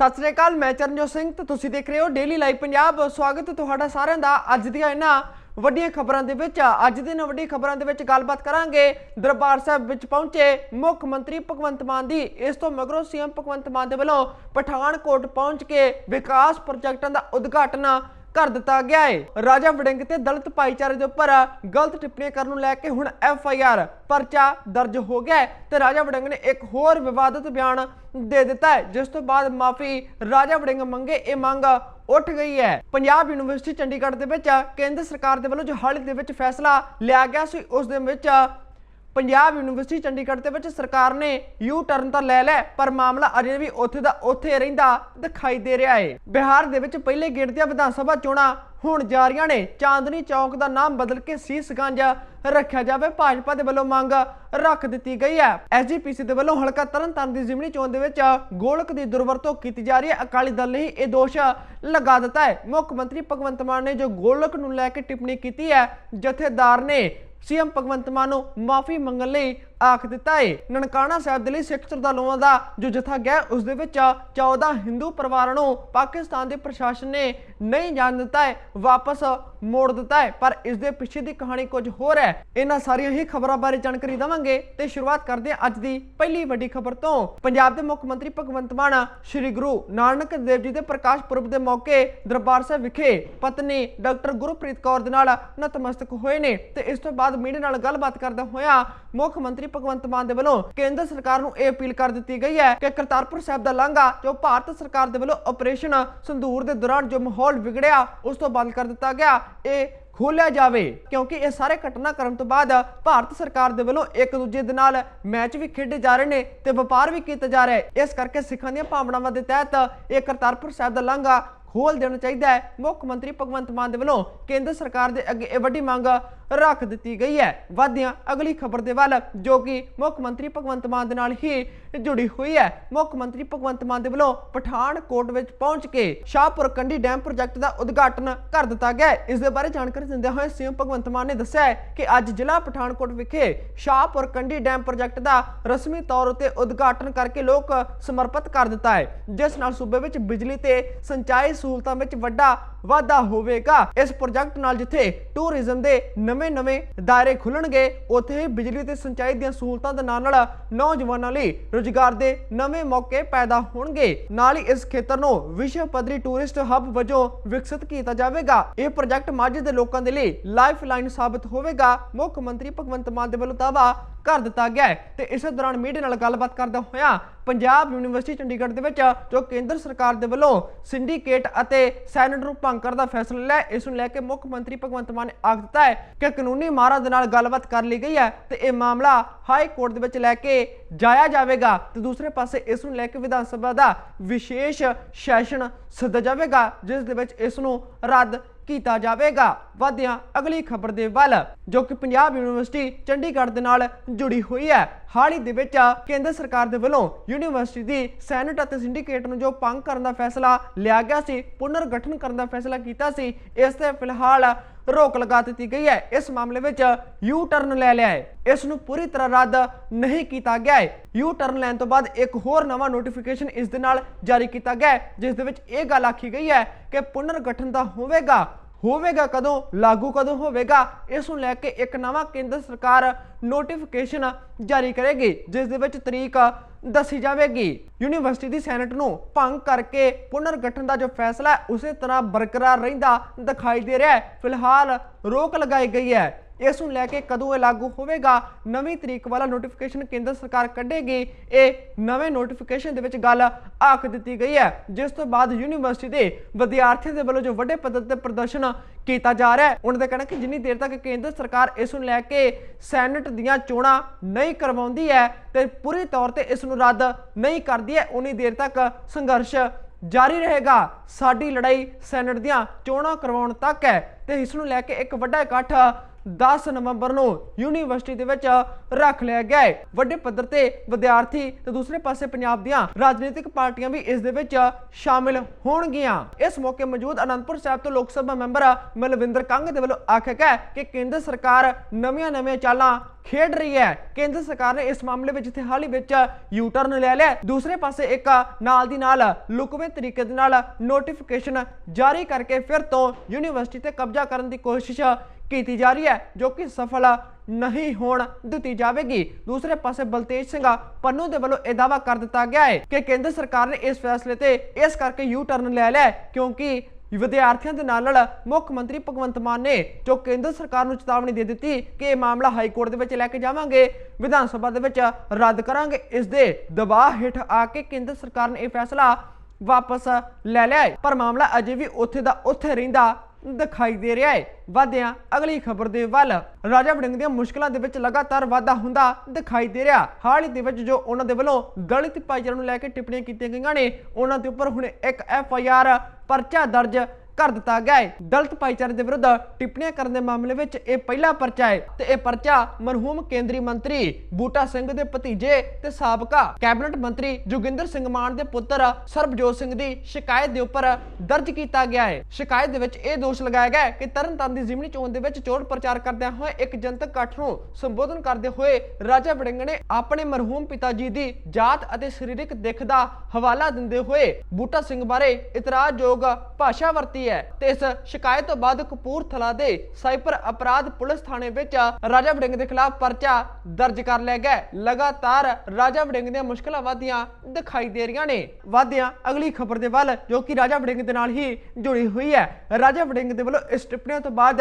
ਸਤਿ ਸ੍ਰੀ ਅਕਾਲ, ਮੈਂ ਚਰਨਜੋਤ ਸਿੰਘ ਤੇ ਤੁਸੀਂ ਦੇਖ ਰਹੇ ਹੋ ਡੇਲੀ ਲਾਈਵ ਪੰਜਾਬ ਸਵਾਗਤ ਹੈ ਤੁਹਾਡਾ ਸਾਰਿਆਂ ਦਾ ਅੱਜ ਦੀਆਂ ਇਹਨਾਂ ਵੱਡੀਆਂ ਖਬਰਾਂ ਦੇ ਵਿੱਚ। ਅੱਜ ਦੀਆਂ ਵੱਡੀ ਖਬਰਾਂ ਦੇ ਵਿੱਚ ਗੱਲਬਾਤ ਕਰਾਂਗੇ। ਦਰਬਾਰ ਸਾਹਿਬ ਵਿੱਚ ਪਹੁੰਚੇ ਮੁੱਖ ਮੰਤਰੀ ਭਗਵੰਤ ਮਾਨ ਦੀ। ਇਸ ਤੋਂ ਮਗਰੋਂ ਸੀਐਮ ਭਗਵੰਤ ਮਾਨ ਦੇ ਵੱਲੋਂ ਪਠਾਨਕੋਟ ਪਹੁੰਚ ਕੇ ਵਿਕਾਸ ਪ੍ਰੋਜੈਕਟਾਂ ਦਾ ਉਦਘਾਟਨ ਕਰ ਦਿੱਤਾ ਗਿਆ ਹੈ ਰਾਜਾ ਵੜਿੰਗ ਤੇ ਦਲਿਤ ਭਾਈਚਾਰੇ ਦੇ ਉੱਪਰ ਗਲਤ ਟਿੱਪਣੀਆਂ ਕਰਨ ਨੂੰ ਲੈ ਕੇ ਹੁਣ ਐਫ ਆਈ ਆਰ ਪਰਚਾ ਦਰਜ ਹੋ ਗਿਆ ਤੇ ਰਾਜਾ ਵੜਿੰਗ ਨੇ ਇੱਕ ਹੋਰ ਵਿਵਾਦਤ ਬਿਆਨ ਦੇ ਦਿੱਤਾ ਹੈ ਜਿਸ ਤੋਂ ਬਾਅਦ ਮਾਫੀ ਰਾਜਾ ਵੜਿੰਗ ਮੰਗੇ, ਇਹ ਮੰਗ ਉੱਠ ਗਈ ਹੈ ਪੰਜਾਬ ਯੂਨੀਵਰਸਿਟੀ ਚੰਡੀਗੜ੍ਹ ਦੇ ਵਿੱਚ ਕੇਂਦਰ ਸਰਕਾਰ ਦੇ ਵੱਲੋਂ ਜੋ ਹਾਲ ਦੇ ਵਿੱਚ ਫੈਸਲਾ ਲਿਆ ਗਿਆ ਸੀ, ਉਸ ਦੇ ਵਿੱਚ ਪੰਜਾਬ ਯੂਨੀਵਰਸਿਟੀ ਚੰਡੀਗੜ੍ਹ ਦੇ ਵਿੱਚ ਸਰਕਾਰ ਨੇ ਯੂ ਟਰਨ ਤਾਂ ਲੈ ਲਿਆ, ਪਰ ਮਾਮਲਾ ਅਜੇ ਵੀ ਉੱਥੇ ਦਾ ਉੱਥੇ ਰਹਿੰਦਾ ਦਿਖਾਈ ਦੇ ਰਿਹਾ ਹੈ। ਬਿਹਾਰ ਦੇ ਵਿੱਚ ਪਹਿਲੇ ਗੇੜ ਦੀਆਂ ਵਿਧਾਨ ਸਭਾ ਚੋਣਾਂ ਹੁਣ ਜਾਰੀਆਂ ਨੇ। ਚਾਂਦਨੀ ਚੌਕ ਦਾ ਨਾਮ ਬਦਲ ਕੇ ਸੀਸਗੰਜ ਰੱਖਿਆ ਜਾਵੇ। ਭਾਜਪਾ ਦੇ ਵੱਲੋਂ ਮੰਗ ਰੱਖ ਦਿੱਤੀ ਗਈ ਹੈ। ਐਸਜੀਪੀਸੀ ਦੇ ਵੱਲੋਂ ਹਲਕਾ ਤਰਨਤਾਰਨ ਦੀ ਜ਼ਿਮਨੀ ਚੋਣ ਦੇ ਵਿੱਚ ਗੋਲਕ ਦੀ ਦੁਰਵਰਤੋਂ ਕੀਤੀ ਜਾ ਰਹੀ ਹੈ। ਅਕਾਲੀ ਦਲ ਨੇ ਹੀ ਇਹ ਦੋਸ਼ ਲਗਾ ਦਿੱਤਾ ਹੈ। ਮੁੱਖ ਮੰਤਰੀ ਭਗਵੰਤ ਮਾਨ ਨੇ ਜੋ ਗੋਲਕ ਨੂੰ ਲੈ ਕੇ ਟਿੱਪਣੀ ਕੀਤੀ ਹੈ, ਜਥੇਦਾਰ ਨੇ ਸੀਐਮ ਭਗਵੰਤ ਮਾਨ ਨੂੰ ਮਾਫੀ ਮੰਗਣ ਲਈ ਆਖ ਦਿੱਤਾ ਹੈ ਨਨਕਾਣਾ ਸਾਹਿਬ ਦੇ ਲਈ ਸਿੱਖ ਸ਼ਰਧਾਲੂਆਂ ਦਾ ਜੋ ਜਥਾ ਗਿਆ, ਉਸ ਦੇ ਵਿੱਚ 14 ਹਿੰਦੂ ਪਰਿਵਾਰਾਂ ਨੂੰ ਪਾਕਿਸਤਾਨ ਦੇ ਪ੍ਰਸ਼ਾਸਨ ਨੇ ਨਹੀਂ ਜਾਣ ਦਿੱਤਾ ਹੈ ਵਾਪਸ ਮੋੜ ਦਿੱਤਾ ਹੈ ਪਰ ਇਸ ਦੇ ਪਿੱਛੇ ਦੀ ਕਹਾਣੀ ਕੁਝ ਹੋਰ ਹੈ। ਇਹਨਾਂ ਸਾਰੀਆਂ ਹੀ ਖਬਰਾਂ ਬਾਰੇ ਜਾਣਕਾਰੀ ਦਵਾਂਗੇ ਤੇ ਸ਼ੁਰੂਆਤ ਕਰਦੇ ਹਾਂ ਅੱਜ ਦੀ ਪਹਿਲੀ ਵੱਡੀ ਖਬਰ ਤੋਂ। ਪੰਜਾਬ ਦੇ ਮੁੱਖ ਮੰਤਰੀ ਭਗਵੰਤ ਮਾਨ, ਸ੍ਰੀ ਗੁਰੂ ਨਾਨਕ ਦੇਵ ਜੀ ਦੇ ਪ੍ਰਕਾਸ਼ ਪੁਰਬ ਦੇ ਮੌਕੇ ਦਰਬਾਰ ਸਾਹਿਬ ਵਿਖੇ ਪਤਨੀ ਡਾਕਟਰ ਗੁਰਪ੍ਰੀਤ ਕੌਰ ਦੇ ਨਾਲ ਨਤਮਸਤਕ ਹੋਏ ਨੇ। ਤੇ ਇਸ ਤੋਂ ਬਾਅਦ ਮੀਡੀਆ ਨਾਲ ਗੱਲਬਾਤ ਕਰਦਾ ਹੋਇਆ ਮੁੱਖ ਮੰਤਰੀ ਭਗਵੰਤ ਮਾਨ ਦੇ ਵੱਲੋਂ ਕੇਂਦਰ ਸਰਕਾਰ ਨੂੰ ਇਹ ਅਪੀਲ ਕਰ ਦਿੱਤੀ ਗਈ ਹੈ ਕਿ ਕਰਤਾਰਪੁਰ ਸਾਹਿਬ ਦਾ ਲਾਂਘਾ ਜੋ ਭਾਰਤ ਸਰਕਾਰ ਦੇ ਵੱਲੋਂ ਆਪਰੇਸ਼ਨ ਸੰਧੂਰ ਦੇ ਦੌਰਾਨ ਜੋ ਮਾਹੌਲ ਵਿਗੜਿਆ, ਉਸ ਤੋਂ ਬੰਦ ਕਰ ਦਿੱਤਾ ਗਿਆ। ਇਹ ਖੋਲਿਆ ਜਾਵੇ, ਕਿਉਂਕਿ ਇਹ ਸਾਰੇ ਘਟਨਾਕ੍ਰਮ ਤੋਂ ਬਾਅਦ ਭਾਰਤ ਸਰਕਾਰ ਦੇ ਵੱਲੋਂ ਇੱਕ ਦੂਜੇ ਦੇ ਨਾਲ ਮੈਚ ਵੀ ਖੇਡੇ ਜਾ ਰਹੇ ਨੇ ਤੇ ਵਪਾਰ ਵੀ ਕੀਤਾ ਜਾ ਰਿਹਾ ਹੈ। ਇਸ ਕਰਕੇ ਸਿੱਖਾਂ ਦੀਆਂ ਭਾਵਨਾਵਾਂ ਦੇ ਤਹਿਤ ਇਹ ਕਰਤਾਰਪੁਰ ਸਾਹਿਬ ਦਾ ਲਾਂਘਾ ਖੋਲ ਦੇਣਾ ਚਾਹੀਦਾ ਹੈ। ਮੁੱਖ ਮੰਤਰੀ ਭਗਵੰਤ ਮਾਨ ਦੇ ਵੱਲੋਂ ਕੇਂਦਰ ਸਰਕਾਰ ਦੇ ਅੱਗੇ ਇਹ ਵੱਡੀ ਮੰਗ ਰੱਖ ਦਿੱਤੀ ਗਈ ਹੈ। ਵਾਧਿਆਂ ਅਗਲੀ ਖਬਰ ਦੇ ਵੱਲ ਜੋ ਕਿ ਮੁੱਖ ਮੰਤਰੀ ਭਗਵੰਤ ਮਾਨ ਦੇ ਨਾਲ ਹੀ ਜੁੜੀ ਹੋਈ ਹੈ। ਮੁੱਖ ਮੰਤਰੀ ਭਗਵੰਤ ਮਾਨ ਦੇ ਵੱਲੋਂ ਪਠਾਨਕੋਟ ਵਿੱਚ ਪਹੁੰਚ ਕੇ ਸ਼ਾਹਪੁਰ ਕੰਡੀ ਡੈਮ ਪ੍ਰੋਜੈਕਟ ਦਾ ਉਦਘਾਟਨ ਕਰ ਦਿੱਤਾ ਗਿਆ ਇਸ ਦੇ ਬਾਰੇ ਜਾਣਕਾਰੀ ਦਿੰਦਿਆਂ ਹੋਏ ਸੀਐਮ ਭਗਵੰਤ ਮਾਨ ਨੇ ਦੱਸਿਆ ਕਿ ਅੱਜ ਜ਼ਿਲ੍ਹਾ ਪਠਾਨਕੋਟ ਵਿਖੇ ਸ਼ਾਹਪੁਰ ਕੰਢੀ ਡੈਮ ਪ੍ਰੋਜੈਕਟ ਦਾ ਰਸਮੀ ਤੌਰ ਉਤੇ ਉਦਘਾਟਨ ਕਰਕੇ ਲੋਕ ਸਮਰਪਿਤ ਕਰ ਦਿੱਤਾ ਹੈ। ਜਿਸ ਨਾਲ ਸੂਬੇ ਵਿੱਚ ਬਿਜਲੀ ਤੇ ਸਿੰਚਾਈ ਸਹੂਲਤਾਂ ਵਿੱਚ ਵੱਡਾ ਵਾਧਾ ਹੋਵੇਗਾ। ਇਸ ਪ੍ਰੋਜੈਕਟ ਨਾਲ ਜਿੱਥੇ ਟੂਰਿਜ਼ਮ ਦੇ ਨਵੇਂ-ਨਵੇਂ ਦਾਇਰੇ ਖੁੱਲਣਗੇ, ਉੱਥੇ ਹੀ ਬਿਜਲੀ ਤੇ ਸਿੰਚਾਈ ਦੀਆਂ ਸਹੂਲਤਾਂ ਦੇ ਨਾਲ ਨਾਲ ਨੌਜਵਾਨਾਂ ਲਈ ਰੁਜ਼ਗਾਰ ਦੇ ਨਵੇਂ ਮੌਕੇ ਪੈਦਾ ਹੋਣਗੇ। ਨਾਲ ਹੀ ਇਸ ਖੇਤਰ ਨੂੰ ਵਿਸ਼ਵ ਪੱਧਰੀ ਟੂਰਿਸਟ ਹੱਬ ਵਜੋਂ ਵਿਕਸਿਤ ਕੀਤਾ ਜਾਵੇਗਾ। ਇਹ ਪ੍ਰੋਜੈਕਟ ਮਾਝੇ ਦੇ ਲੋਕਾਂ ਦੇ ਲਈ ਲਾਈਫ ਲਾਈਨ ਸਾਬਤ ਹੋਵੇਗਾ। ਮੁੱਖ ਮੰਤਰੀ ਭਗਵੰਤ ਮਾਨ ਦੇ ਵੱਲੋਂ ਦਾਅਵਾ ਕਰ ਦਿੱਤਾ ਗਿਆ ਹੈ। ਤੇ ਇਸੇ ਦੌਰਾਨ ਮੀਡੀਆ ਨਾਲ ਗੱਲਬਾਤ ਕਰਦਾ ਹੋਇਆ ਪੰਜਾਬ ਯੂਨੀਵਰਸਿਟੀ ਚੰਡੀਗੜ੍ਹ ਦੇ ਵਿੱਚ ਜੋ ਕੇਂਦਰ ਸਰਕਾਰ ਦੇ ਵੱਲੋਂ ਸਿੰਡੀਕੇਟ ਅਤੇ ਸੈਨੇਟ ਨੂੰ ਭੰਗ ਕਰਨ ਦਾ ਫੈਸਲਾ ਲਿਆ ਹੈ, ਇਸ ਨੂੰ ਲੈ ਕੇ ਮੁੱਖ ਮੰਤਰੀ ਭਗਵੰਤ ਮਾਨ ਨੇ ਆਖ ਦਿੱਤਾ ਹੈ ਕਿ ਕਾਨੂੰਨੀ ਮਾਹਰਾਂ ਦੇ ਨਾਲ ਗੱਲਬਾਤ ਕਰ ਲਈ ਗਈ ਹੈ ਤੇ ਇਹ ਮਾਮਲਾ ਹਾਈ ਕੋਰਟ ਦੇ ਵਿੱਚ ਲੈ ਕੇ ਜਾਇਆ ਜਾਵੇਗਾ ਤੇ ਦੂਸਰੇ ਪਾਸੇ ਇਸ ਨੂੰ ਲੈ ਕੇ ਵਿਧਾਨ ਸਭਾ ਦਾ ਵਿਸ਼ੇਸ਼ ਸੈਸ਼ਨ ਸੱਦਿਆ ਜਾਵੇਗਾ ਜਿਸ ਦੇ ਵਿੱਚ ਇਸ ਨੂੰ ਰੱਦ ਕੀਤਾ ਜਾਵੇਗਾ। ਵਾਧਿਆਂ, ਅਗਲੀ ਖਬਰ ਦੇ ਵੱਲ, ਜੋ ਕਿ ਪੰਜਾਬ ਯੂਨੀਵਰਸਿਟੀ ਚੰਡੀਗੜ੍ਹ ਦੇ ਨਾਲ ਜੁੜੀ ਹੋਈ ਹੈ। ਹਾਲ ਹੀ ਦੇ ਵਿੱਚ ਕੇਂਦਰ ਸਰਕਾਰ ਦੇ ਵੱਲੋਂ ਯੂਨੀਵਰਸਿਟੀ ਦੀ ਸੈਨੇਟ ਅਤੇ ਸਿੰਡੀਕੇਟ ਨੂੰ ਜੋ ਭੰਗ ਕਰਨ ਦਾ ਫੈਸਲਾ ਲਿਆ ਗਿਆ ਸੀ ਪੁਨਰ ਗਠਨ ਕਰਨ ਦਾ ਫੈਸਲਾ ਕੀਤਾ ਸੀ, ਇਸ ਤੇ ਫਿਲਹਾਲ ਰੋਕ ਲਗਾ ਦਿੱਤੀ ਗਈ ਹੈ। ਇਸ ਮਾਮਲੇ ਵਿੱਚ ਯੂ ਟਰਨ ਲੈ ਲਿਆ ਹੈ। ਇਸ ਨੂੰ ਪੂਰੀ ਤਰ੍ਹਾਂ ਰੱਦ ਨਹੀਂ ਕੀਤਾ ਗਿਆ ਹੈ। ਯੂ ਟਰਨ ਲੈਣ ਤੋਂ ਬਾਅਦ ਇੱਕ ਹੋਰ ਨਵਾਂ ਨੋਟੀਫਿਕੇਸ਼ਨ ਇਸ ਦੇ ਨਾਲ ਜਾਰੀ ਕੀਤਾ ਗਿਆ ਹੈ, ਜਿਸ ਦੇ ਵਿੱਚ ਇਹ ਗੱਲ ਆਖੀ ਗਈ ਹੈ ਕਿ ਪੁਨਰ ਗਠਨ ਦਾ ਹੋਵੇਗਾ ਹੋਵੇਗਾ ਕਦੋਂ, ਲਾਗੂ ਕਦੋਂ ਹੋਵੇਗਾ, ਇਸ ਨੂੰ ਲੈ ਕੇ ਇੱਕ ਨਵਾਂ ਕੇਂਦਰ ਸਰਕਾਰ ਨੋਟੀਫਿਕੇਸ਼ਨ ਜਾਰੀ ਕਰੇਗੀ, ਜਿਸ ਦੇ ਵਿੱਚ ਤਰੀਕ ਦੱਸੀ ਜਾਵੇਗੀ। ਯੂਨੀਵਰਸਿਟੀ ਦੀ ਸੈਨੇਟ ਨੂੰ ਭੰਗ ਕਰਕੇ ਪੁਨਰ ਗਠਨ ਦਾ ਜੋ ਫੈਸਲਾ ਹੈ, ਉਸੇ ਤਰ੍ਹਾਂ ਬਰਕਰਾਰ ਰਹਿੰਦਾ ਦਿਖਾਈ ਦੇ ਰਿਹਾ ਹੈ। ਫਿਲਹਾਲ ਰੋਕ ਲਗਾਈ ਗਈ ਹੈ। ਇਸ ਨੂੰ ਲੈ ਕੇ ਕਦੋਂ ਇਹ ਲਾਗੂ ਹੋਵੇਗਾ? ਨਵੀਂ ਤਰੀਕ ਵਾਲਾ ਨੋਟੀਫਿਕੇਸ਼ਨ ਕੇਂਦਰ ਸਰਕਾਰ ਕੱਢੇਗੀ। ਇਹ ਨਵੇਂ ਨੋਟੀਫਿਕੇਸ਼ਨ ਦੇ ਵਿੱਚ ਗੱਲ ਆਖ ਦਿੱਤੀ ਗਈ ਹੈ। ਜਿਸ ਤੋਂ ਬਾਅਦ ਯੂਨੀਵਰਸਿਟੀ ਦੇ ਵਿਦਿਆਰਥੀਆਂ ਦੇ ਵੱਲੋਂ ਜੋ ਵੱਡੇ ਪੱਧਰ ਤੇ ਪ੍ਰਦਰਸ਼ਨ ਕੀਤਾ ਜਾ ਰਿਹਾ ਹੈ, ਉਹਨਾਂ ਦਾ ਕਹਿਣਾ ਕਿ ਜਿੰਨੀ ਦੇਰ ਤੱਕ ਕੇਂਦਰ ਸਰਕਾਰ ਇਸ ਨੂੰ ਲੈ ਕੇ ਸੈਨੇਟ ਦੀਆਂ ਚੋਣਾਂ ਨਹੀਂ ਕਰਵਾਉਂਦੀ ਹੈ ਤੇ ਪੂਰੀ ਤੌਰ ਤੇ ਇਸ ਨੂੰ ਰੱਦ ਨਹੀਂ ਕਰਦੀ ਹੈ, ਉਨੀ ਦੇਰ ਤੱਕ ਸੰਘਰਸ਼ ਜਾਰੀ ਰਹੇਗਾ। ਸਾਡੀ ਲੜਾਈ ਸੈਨੇਟ ਦੀਆਂ ਚੋਣਾਂ ਕਰਵਾਉਣ ਤੱਕ ਹੈ ਤੇ ਇਸ ਨੂੰ ਲੈ ਕੇ ਇੱਕ ਵੱਡਾ ਇਕੱਠ 10 ਨਵੰਬਰ ਨੂੰ ਯੂਨੀਵਰਸਿਟੀ ਦੇ ਵਿੱਚ ਰੱਖ ਲਿਆ ਗਿਆ ਹੈ। ਵੱਡੇ ਪੱਧਰ ਤੇ ਵਿਦਿਆਰਥੀ ਤੇ ਦੂਸਰੇ ਪਾਸੇ ਪੰਜਾਬ ਦੀਆਂ ਰਾਜਨੀਤਿਕ ਪਾਰਟੀਆਂ ਵੀ ਇਸ ਦੇ ਵਿੱਚ ਸ਼ਾਮਿਲ ਹੋਣਗੀਆਂ। ਇਸ ਮੌਕੇ ਮੌਜੂਦ ਅਨੰਦਪੁਰ ਸਾਹਿਬ ਤੋਂ ਲੋਕ ਸਭਾ ਮੈਂਬਰ ਮਲਵਿੰਦਰ ਕੰਗ ਦੇ ਵੱਲੋਂ ਆਖਿਆ ਗਿਆ ਕਿ ਕੇਂਦਰ ਸਰਕਾਰ ਨਵੀਆਂ-ਨਵੀਆਂ ਚਾਲਾਂ ਖੇਡ ਰਹੀ ਹੈ। ਕੇਂਦਰ ਸਰਕਾਰ ਨੇ ਇਸ ਮਾਮਲੇ ਵਿੱਚ ਇੱਥੇ ਹਾਲ ਹੀ ਵਿੱਚ ਯੂ ਟਰਨ ਲੈ ਲਿਆ ਦੂਸਰੇ ਪਾਸੇ ਇੱਕ ਨਾਲ ਦੀ ਨਾਲ ਲੁਕਵੇਂ ਤਰੀਕੇ ਦੇ ਨਾਲ ਨੋਟੀਫਿਕੇਸ਼ਨ ਜਾਰੀ ਕਰਕੇ ਫਿਰ ਤੋਂ ਯੂਨੀਵਰਸਿਟੀ ਤੇ ਕਬਜ਼ਾ ਕਰਨ ਦੀ ਕੋਸ਼ਿਸ਼ ਕੀਤੀ ਜਾ ਰਹੀ ਹੈ, ਜੋ ਕਿ ਸਫਲ ਨਹੀਂ ਹੋਣ ਦਿੱਤੀ ਜਾਵੇਗੀ। ਦੂਸਰੇ ਪਾਸੇ ਬਲਤੇਜ ਸਿੰਘ ਪੰਨੂ ਦੇ ਵੱਲੋਂ ਇਹ ਦਾਅਵਾ ਕਰ ਦਿੱਤਾ ਗਿਆ ਹੈ ਕਿ ਕੇਂਦਰ ਸਰਕਾਰ ਨੇ ਇਸ ਫੈਸਲੇ ਤੇ ਇਸ ਕਰਕੇ ਯੂ ਟਰਨ ਲੈ ਲਿਆ ਕਿਉਂਕਿ ਵਿਦਿਆਰਥੀਆਂ ਦੇ ਨਾਲ ਨਾਲ ਮੁੱਖ ਮੰਤਰੀ ਭਗਵੰਤ ਮਾਨ ਨੇ ਜੋ ਕੇਂਦਰ ਸਰਕਾਰ ਨੂੰ ਚੇਤਾਵਨੀ ਦੇ ਦਿੱਤੀ ਕਿ ਇਹ ਮਾਮਲਾ ਹਾਈ ਕੋਰਟ ਦੇ ਵਿੱਚ ਲੈ ਕੇ ਜਾਵਾਂਗੇ, ਵਿਧਾਨ ਸਭਾ ਦੇ ਵਿੱਚ ਰੱਦ ਕਰਾਂਗੇ, ਇਸ ਦੇ ਦਬਾਅ ਹੇਠ ਆ ਕੇ ਕੇਂਦਰ ਸਰਕਾਰ ਨੇ ਇਹ ਫੈਸਲਾ ਵਾਪਸ ਲੈ ਲਿਆ ਹੈ। ਪਰ ਮਾਮਲਾ ਅਜੇ ਵੀ ਉੱਥੇ ਦਾ ਉੱਥੇ ਰਹਿੰਦਾ ਦਿਖਾਈ ਦੇ ਰਿਹਾ ਹੈ। ਵਾਦਿਆਂ ਅਗਲੀ ਖਬਰ ਦੇ ਵੱਲ ਰਾਜਾ ਵੜਿੰਗ ਦੀਆਂ ਮੁਸ਼ਕਲਾਂ ਦੇ ਵਿੱਚ ਲਗਾਤਾਰ ਵਾਧਾ ਹੁੰਦਾ ਦਿਖਾਈ ਦੇ ਰਿਹਾ। ਹਾਲ ਹੀ ਦੇ ਵਿੱਚ ਜੋ ਉਹਨਾਂ ਦੇ ਵੱਲੋਂ ਦਲਿਤ ਭਾਈਚਾਰੇ ਨੂੰ ਲੈ ਕੇ ਟਿੱਪਣੀਆਂ ਕੀਤੀਆਂ ਗਈਆਂ ਨੇ, ਉਹਨਾਂ ਦੇ ਉੱਪਰ ਹੁਣ ਇੱਕ ਐਫ ਆਈ ਆਰ ਪਰਚਾ ਦਰਜ ਕਰ ਦਿੱਤਾ ਗਿਆ ਹੈ। ਦਲਿਤ ਭਾਈਚਾਰੇ ਦੇ ਵਿਰੁੱਧ ਟਿੱਪਣੀਆਂ ਕਰਨ ਦੇ ਮਾਮਲੇ ਵਿੱਚ ਇਹ ਪਹਿਲਾ ਪਰਚਾ ਹੈ ਤੇ ਇਹ ਪਰਚਾ ਮਰਹੂਮ ਕੇਂਦਰੀ ਮੰਤਰੀ ਬੂਟਾ ਸਿੰਘ ਦੇ ਭਤੀਜੇ ਤੇ ਸਾਬਕਾ ਕੈਬਨਿਟ ਮੰਤਰੀ ਜੋਗਿੰਦਰ ਸਿੰਘ ਮਾਨ ਦੇ ਪੁੱਤਰ ਸਰਬਜੋਤ ਸਿੰਘ ਦੀ ਸ਼ਿਕਾਇਤ ਦੇ ਉੱਪਰ ਦਰਜ ਕੀਤਾ ਗਿਆ ਹੈ। ਸ਼ਿਕਾਇਤ ਦੇ ਵਿੱਚ ਇਹ ਦੋਸ਼ ਲਗਾਇਆ ਗਿਆ ਹੈ ਕਿ ਤਰਨਤਾਰਨ ਦੀ ਜ਼ਿਮਨੀ ਚੋਣ ਦੇ ਵਿੱਚ ਚੋਣ ਪ੍ਰਚਾਰ ਕਰਦਿਆਂ ਹੋਏ ਇੱਕ ਜਨਤਕ ਇਕੱਠ ਨੂੰ ਸੰਬੋਧਨ ਕਰਦੇ ਹੋਏ ਰਾਜਾ ਵੜਿੰਗ ਨੇ ਆਪਣੇ ਮਰਹੂਮ ਪਿਤਾ ਜੀ ਦੀ ਜਾਤ ਅਤੇ ਸਰੀਰਕ ਦਿੱਖ ਦਾ ਹਵਾਲਾ ਦਿੰਦੇ ਹੋਏ ਬੂਟਾ ਸਿੰਘ ਬਾਰੇ ਇਤਰਾਜ਼ਯੋਗ ਭਾਸ਼ਾ ਵਰਤੀ ਹੈ। ਤੇ ਇਸ ਸ਼ਿਕਾਇਤ ਤੋਂ ਬਾਅਦ ਕਪੂਰਥਲਾ ਦੇ ਸਾਈਪਰ ਅਪਰਾਧ ਪੁਲਿਸ ਥਾਣੇ ਵਿੱਚ ਰਾਜਾ ਵੜਿੰਗ ਦੇ ਖਿਲਾਫ ਪਰਚਾ ਦਰਜ ਕਰ ਲਿਆ ਗਿਆ ਲਗਾਤਾਰ ਰਾਜਾ ਵੜਿੰਗ ਦੀਆਂ ਮੁਸ਼ਕਲਾਂ ਵਾਧੀਆਂ ਦਿਖਾਈ ਦੇ ਰਹੀਆਂ ਨੇ। ਵਾਧਿਆਂ ਅਗਲੀ ਖਬਰ ਦੇ ਵੱਲ ਜੋ ਕਿ ਰਾਜਾ ਵੜਿੰਗ ਦੇ ਨਾਲ ਹੀ ਜੁੜੀ ਹੋਈ ਹੈ। ਰਾਜਾ ਵੜਿੰਗ ਦੇ ਵੱਲੋਂ ਇਸ ਟਿੱਪਣੀਆਂ ਤੋਂ ਬਾਅਦ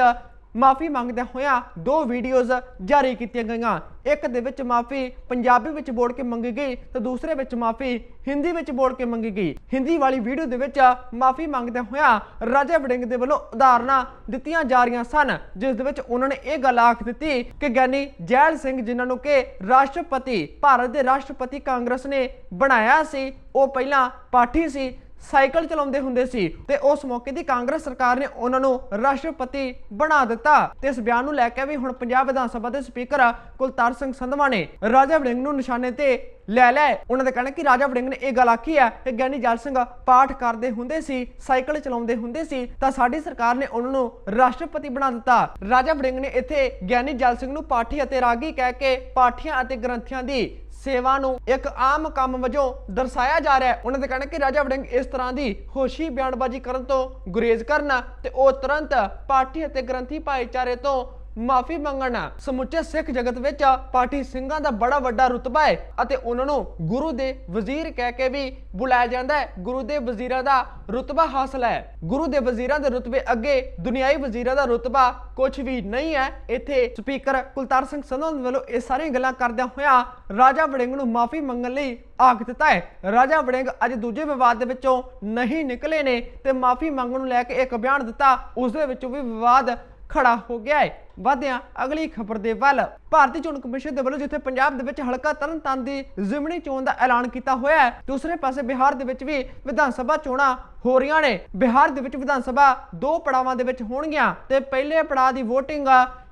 ਮਾਫੀ ਮੰਗਦਿਆਂ ਹੋਇਆਂ ਦੋ ਵੀਡੀਓਜ਼ ਜਾਰੀ ਕੀਤੀਆਂ ਗਈਆਂ। ਇੱਕ ਦੇ ਵਿੱਚ ਮਾਫੀ ਪੰਜਾਬੀ ਵਿੱਚ ਬੋਲ ਕੇ ਮੰਗੀ ਗਈ ਤੇ ਦੂਸਰੇ ਵਿੱਚ ਮਾਫੀ ਹਿੰਦੀ ਵਿੱਚ ਬੋਲ ਕੇ ਮੰਗੀ ਗਈ। ਹਿੰਦੀ ਵਾਲੀ ਵੀਡੀਓ ਦੇ ਵਿੱਚ ਮਾਫੀ ਮੰਗਦਿਆਂ ਹੋਇਆਂ ਰਾਜਾ ਵੜਿੰਗ ਦੇ ਵੱਲੋਂ ਉਦਾਹਰਨਾਂ ਦਿੱਤੀਆਂ ਜਾ ਰਹੀਆਂ ਸਨ, ਜਿਸ ਦੇ ਵਿੱਚ ਉਹਨਾਂ ਨੇ ਇਹ ਗੱਲ ਆਖ ਦਿੱਤੀ ਕਿ ਗਿਆਨੀ ਜੈਲ ਸਿੰਘ ਜਿਨ੍ਹਾਂ ਨੂੰ ਕਿ ਰਾਸ਼ਟਰਪਤੀ, ਭਾਰਤ ਦੇ ਰਾਸ਼ਟਰਪਤੀ ਕਾਂਗਰਸ ਨੇ ਬਣਾਇਆ ਸੀ, ਉਹ ਪਹਿਲਾਂ ਪਾਠੀ ਸੀ ਸਾਈਕਲ ਚਲਾਉਂਦੇ ਹੁੰਦੇ ਸੀ ਤੇ ਉਸ ਮੌਕੇ ਦੀ ਕਾਂਗਰਸ ਸਰਕਾਰ ਨੇ ਉਹਨਾਂ ਨੂੰ ਰਾਸ਼ਟਰਪਤੀ ਬਣਾ ਦਿੱਤਾ ਤੇ ਇਸ ਬਿਆਨ ਨੂੰ ਲੈ ਕੇ ਵੀ ਹੁਣ ਪੰਜਾਬ ਵਿਧਾਨ ਸਭਾ ਦੇ ਸਪੀਕਰ ਕੁਲਤਾਰ ਸਿੰਘ ਸੰਧਵਾ ਨੇ ਰਾਜਾ ਵੜਿੰਗ ਨੂੰ ਨਿਸ਼ਾਨੇ ਤੇ ਲੈ ਲੈ ਉਹਨਾਂ ਦਾ ਕਹਿਣਾ ਕਿ ਰਾਜਾ ਵੜਿੰਗ ਨੇ ਇਹ ਗੱਲ ਆਖੀ ਹੈ ਕਿ ਗਿਆਨੀ ਜਲ ਸਿੰਘ ਪਾਠ ਕਰਦੇ ਹੁੰਦੇ ਸੀ, ਸਾਈਕਲ ਚਲਾਉਂਦੇ ਹੁੰਦੇ ਸੀ, ਤਾਂ ਸਾਡੀ ਸਰਕਾਰ ਨੇ ਉਹਨਾਂ ਨੂੰ ਰਾਸ਼ਟਰਪਤੀ ਬਣਾ ਦਿੱਤਾ। ਰਾਜਾ ਵੜਿੰਗ ਨੇ ਇੱਥੇ ਗਿਆਨੀ ਜਲ ਸਿੰਘ ਨੂੰ ਪਾਠੀ ਅਤੇ ਰਾਗੀ ਕਹਿ ਕੇ ਪਾਠੀਆਂ ਅਤੇ ਗ੍ਰੰਥੀਆਂ ਦੀ ਸੇਵਾ ਨੂੰ ਇੱਕ ਆਮ ਕੰਮ ਵਜੋਂ ਦਰਸਾਇਆ ਜਾ ਰਿਹਾ ਹੈ। ਉਹਨਾਂ ਦਾ ਕਹਿਣਾ ਕਿ ਰਾਜਾ ਵੜਿੰਗ ਇਸ ਤਰ੍ਹਾਂ ਦੀ ਹੋਸ਼ੀ ਬਿਆਨਬਾਜ਼ੀ ਕਰਨ ਤੋਂ ਗੁਰੇਜ਼ ਕਰਨਾ ਤੇ ਉਹ ਤੁਰੰਤ ਪਾਰਟੀ ਅਤੇ ਗ੍ਰੰਥੀ ਭਾਈਚਾਰੇ ਤੋਂ ਮਾਫੀ ਮੰਗਣਾ। ਸਮੁੱਚੇ ਸਿੱਖ ਜਗਤ ਵਿੱਚ ਪਾਠੀ ਸਿੰਘਾਂ ਦਾ ਬੜਾ ਵੱਡਾ ਰੁਤਬਾ ਹੈ ਅਤੇ ਉਹਨਾਂ ਨੂੰ ਗੁਰੂ ਦੇ ਵਜ਼ੀਰ ਕਹਿ ਕੇ ਵੀ ਬੁਲਾਇਆ ਜਾਂਦਾ ਹੈ ਗੁਰੂ ਦੇ ਵਜ਼ੀਰਾਂ ਦਾ ਰੁਤਬਾ ਹਾਸਲ ਹੈ। ਗੁਰੂ ਦੇ ਵਜ਼ੀਰਾਂ ਦੇ ਰੁਤਬੇ ਅੱਗੇ ਦੁਨਿਆਈ ਵਜ਼ੀਰਾਂ ਦਾ ਰੁਤਬਾ ਕੁਝ ਵੀ ਨਹੀਂ ਹੈ। ਇੱਥੇ ਸਪੀਕਰ ਕੁਲਤਾਰ ਸਿੰਘ ਸੰਧੂ ਵੱਲੋਂ ਇਹ ਸਾਰੀਆਂ ਗੱਲਾਂ ਕਰਦਿਆਂ ਹੋਇਆਂ ਰਾਜਾ ਵੜਿੰਗ ਨੂੰ ਮਾਫੀ ਮੰਗਣ ਲਈ ਆਖ ਦਿੱਤਾ ਹੈ ਰਾਜਾ ਵੜਿੰਗ ਅੱਜ ਦੂਜੇ ਵਿਵਾਦ ਦੇ ਵਿੱਚੋਂ ਨਹੀਂ ਨਿਕਲੇ ਨੇ ਤੇ ਮਾਫੀ ਮੰਗਣ ਨੂੰ ਲੈ ਕੇ ਇੱਕ ਬਿਆਨ ਦਿੱਤਾ। ਉਸ ਦੇ ਵਿੱਚੋਂ ਵੀ ਵਿਵਾਦ ਖੜਾ ਹੋ ਗਿਆ ਹੈ। ਵਾਧਿਆਂ, ਅਗਲੀ ਖਬਰ ਦੇ ਵੱਲ। ਭਾਰਤੀ ਚੋਣ ਕਮਿਸ਼ਨ ਦੇ ਵੱਲੋਂ ਜਿੱਥੇ ਪੰਜਾਬ ਦੇ ਵਿੱਚ ਹਲਕਾ ਤਰਨਤਾਰਨ ਦੀ ਜ਼ਿਮਨੀ ਚੋਣ ਦਾ ਐਲਾਨ ਕੀਤਾ ਹੋਇਆ ਹੈ, ਦੂਸਰੇ ਪਾਸੇ ਬਿਹਾਰ ਦੇ ਵਿੱਚ ਵੀ ਵਿਧਾਨ ਸਭਾ ਚੋਣਾਂ ਹੋ ਰਹੀਆਂ ਨੇ। ਬਿਹਾਰ ਦੇ ਵਿੱਚ ਵਿਧਾਨ ਸਭਾ ਦੋ ਪੜਾਵਾਂ ਦੇ ਵਿੱਚ ਹੋਣਗੀਆਂ ਤੇ ਪਹਿਲੇ ਪੜਾਅ ਦੀ VOTING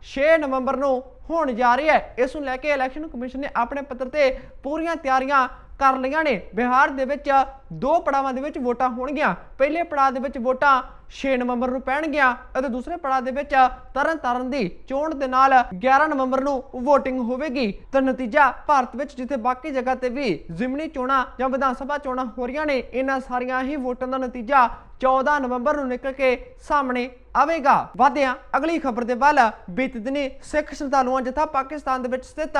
6 ਨਵੰਬਰ ਨੂੰ ਹੋਣ ਜਾ ਰਹੀ ਹੈ। ਇਸ ਨੂੰ ਲੈ ਕੇ ਇਲੈਕਸ਼ਨ ਕਮਿਸ਼ਨ ਨੇ ਆਪਣੇ ਪੱਤਰ ਤੇ ਪੂਰੀਆਂ ਤਿਆਰੀਆਂ ਕਰ ਲਈਆਂ ਨੇ। ਬਿਹਾਰ ਦੇ ਵਿੱਚ ਦੋ ਪੜਾਵਾਂ ਦੇ ਵਿੱਚ ਵੋਟਾਂ ਹੋਣਗੀਆਂ। ਪਹਿਲੇ ਪੜਾਅ ਦੇ ਵਿੱਚ ਵੋਟਾਂ 6 ਨਵੰਬਰ ਨੂੰ ਪੈਣਗੀਆਂ ਅਤੇ ਦੂਸਰੇ ਪੜਾਅ ਦੇ ਵਿੱਚ ਤਰਨ ਤਾਰਨ ਦੀ ਚੋਣ ਦੇ ਨਾਲ 11 ਨਵੰਬਰ ਨੂੰ VOTING ਹੋਵੇਗੀ। ਤਾਂ ਨਤੀਜਾ ਭਾਰਤ ਵਿੱਚ, ਜਿੱਥੇ ਬਾਕੀ ਜਗ੍ਹਾ ਤੇ ਵੀ ਜ਼ਿਮਨੀ ਚੋਣਾਂ ਜਾਂ ਵਿਧਾਨ ਸਭਾ ਚੋਣਾਂ ਹੋ ਰਹੀਆਂ ਨੇ, ਇਹਨਾਂ ਸਾਰੀਆਂ ਹੀ ਵੋਟਾਂ ਦਾ ਨਤੀਜਾ 14 ਨਵੰਬਰ ਨੂੰ ਨਿਕਲ ਕੇ ਸਾਹਮਣੇ ਆਵੇਗਾ। ਵਾਧਿਆਂ ਅਗਲੀ ਖਬਰ ਦੇ ਵੱਲ। ਬੀਤੇ ਦਿਨੀ ਸਿੱਖ ਸ਼ਰਧਾਲੂਆਂ ਜਥਾ ਪਾਕਿਸਤਾਨ ਦੇ ਵਿੱਚ ਸਥਿਤ